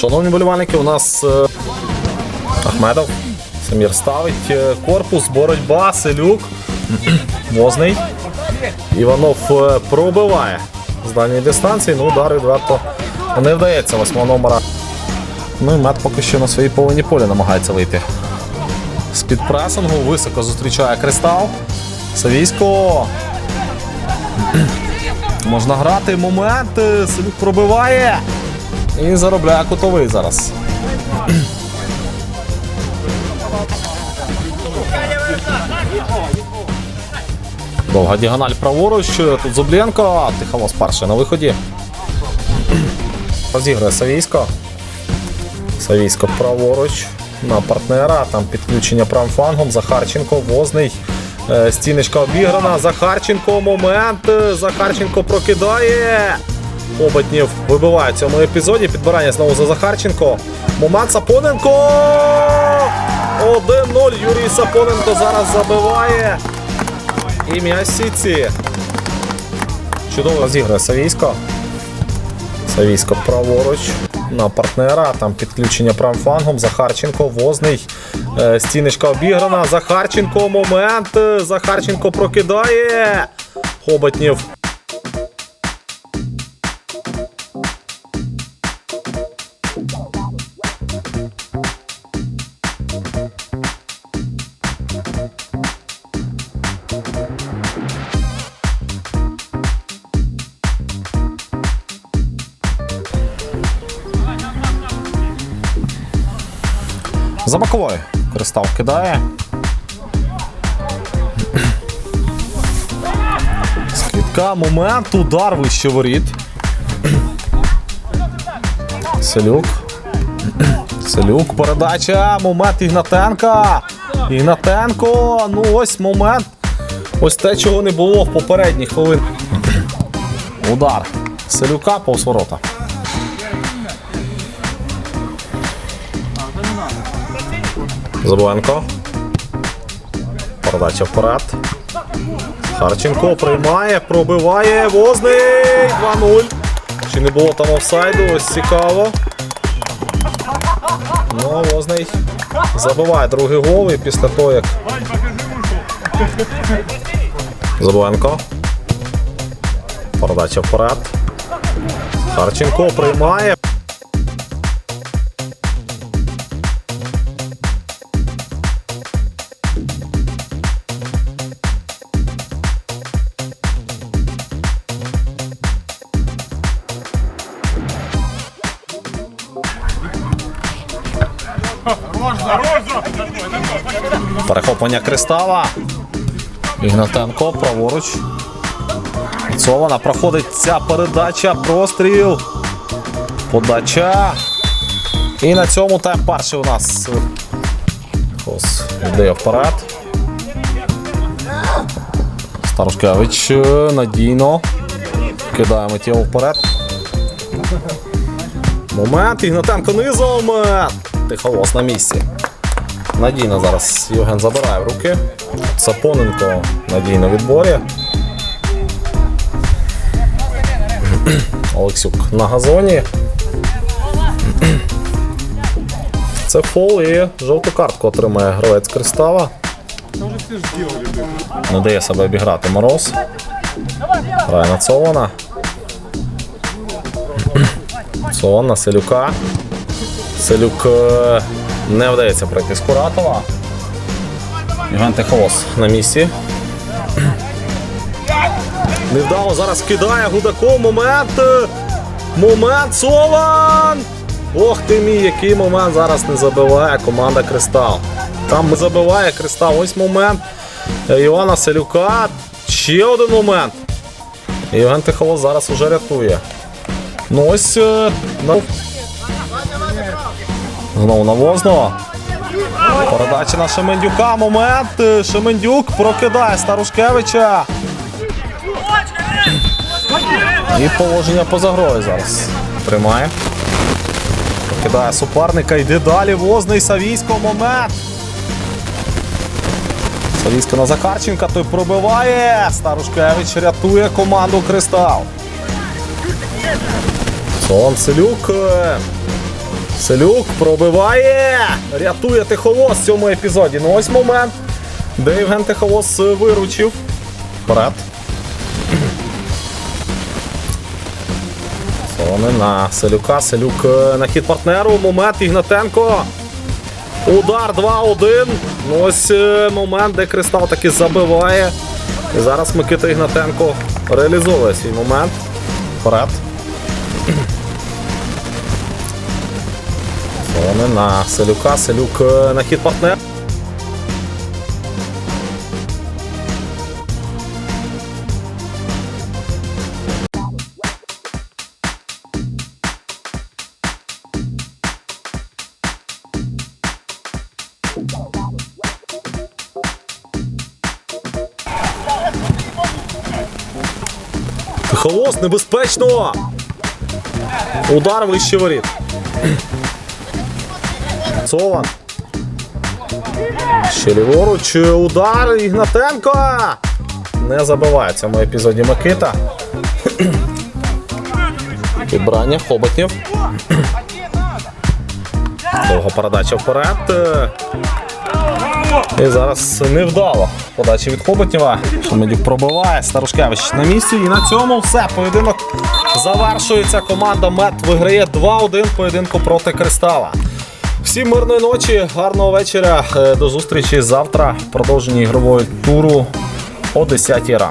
Шановні болівальники, у нас е, Ахмедов. Самір ставить е, корпус, боротьба, Селюк. Возний. Іванов е, пробиває з дальньої дистанції. Ну, удар відверто не вдається восьмого номера. Ну і мед поки що на своїй половині поля намагається вийти. З-під пресингу високо зустрічає Кристал. Савійсько. Можна грати. Момент. Селюк пробиває. І заробляє кутовий зараз. Довга діагональ праворуч. Тут Зубленко. Тихолос перший на виході. Розігрує Савійсько. Савійсько праворуч на партнера. Там підключення правим флангом. Захарченко, Возний. Е, Стіночка обіграна. Захарченко. Момент. Е, Захарченко прокидає. Обатнів вибиває в цьому епізоді. Підбирання знову за Захарченко. Момент Сапоненко. 1-0. Юрій Сапоненко зараз забиває. І м'яч Сіці. Чудово розігрує Савійсько. Савійсько праворуч на партнера. Там підключення правим флангом. Захарченко, Возний. Е, Стіночка обіграна. Захарченко. Момент. Захарченко прокидає. Хоботнів. За боковою. Кристал кидає. Скидка, момент, удар вище воріт. Селюк. Селюк, передача, момент Ігнатенка. Ігнатенко. Ну ось момент. Ось те, чого не було в попередніх хвилин. Удар. Селюка повз ворота. Забуенко. Передача вперед. Харченко приймає, пробиває. Возний 2-0. Чи не було там офсайду? Ось цікаво. Ну, Возний забиває другий гол і після того, як. Забуенко. Передача вперед. Харченко приймає. Перехоплення Кристала. Ігнатенко праворуч. Сована проходить ця передача. Простріл. Подача. І на цьому тайм перший у нас. Хос йде вперед. Старушкевич надійно. Кидає миттєво вперед. Момент. Ігнатенко низом. Е, Тихолос на місці. Надійно зараз Євген забирає в руки. Сапоненко надійно відборі. Олексюк на газоні. Це фол і жовту картку отримає гравець Кристала. Не дає себе обіграти Мороз. Грає на Цована. Цован на Селюка. Селюк е, не вдається пройти з Куратова. Іван Техолос на місці. Невдало зараз кидає Гудаков. Момент. е, Момент. Сован! Ох ти мій, який момент зараз не забиває команда Кристал. Там забиває Кристал. Ось момент е, Івана Селюка. Ще один момент. Євген Тихолос зараз уже рятує. Ну ось. Знову на Возного. Передача на Шемендюка. Момент. Шемендюк прокидає Старушкевича. І положення поза грою зараз. Тримає. Прокидає суперника. Йде далі. Возний Савійсько. Момент. Савійсько на Захарченка. Той пробиває. Старушкевич рятує команду Кристал. Сон Селюк. Селюк пробиває. Рятує Тихолос в цьому епізоді. Ну ось момент, де Євген Тихолос виручив. Вперед. Сони Селюка. Селюк е, на хід партнеру. Момент Ігнатенко. Удар 2-1. Ну, Ось е, момент, де Кристал таки забиває. І зараз Микита Ігнатенко реалізовує свій момент. Вперед. Сони на Селюка. Селюк е, на хід партнер. Тихолос, небезпечно! Удар вище воріт. Цован. Ще ліворуч. Удар Ігнатенко. Не забиває в цьому епізоді Микита. Підбрання Хоботнів. Довга передача вперед. І зараз невдало. Подача від Хоботнєва. Шемедюк пробиває. Старушкевич на місці. І на цьому все. Поєдинок завершується. Команда Мет виграє 2-1 в поєдинку проти Кристала. Всім мирної ночі, гарного вечора. Е, До зустрічі завтра. Продовження ігрової туру о 10 ранку.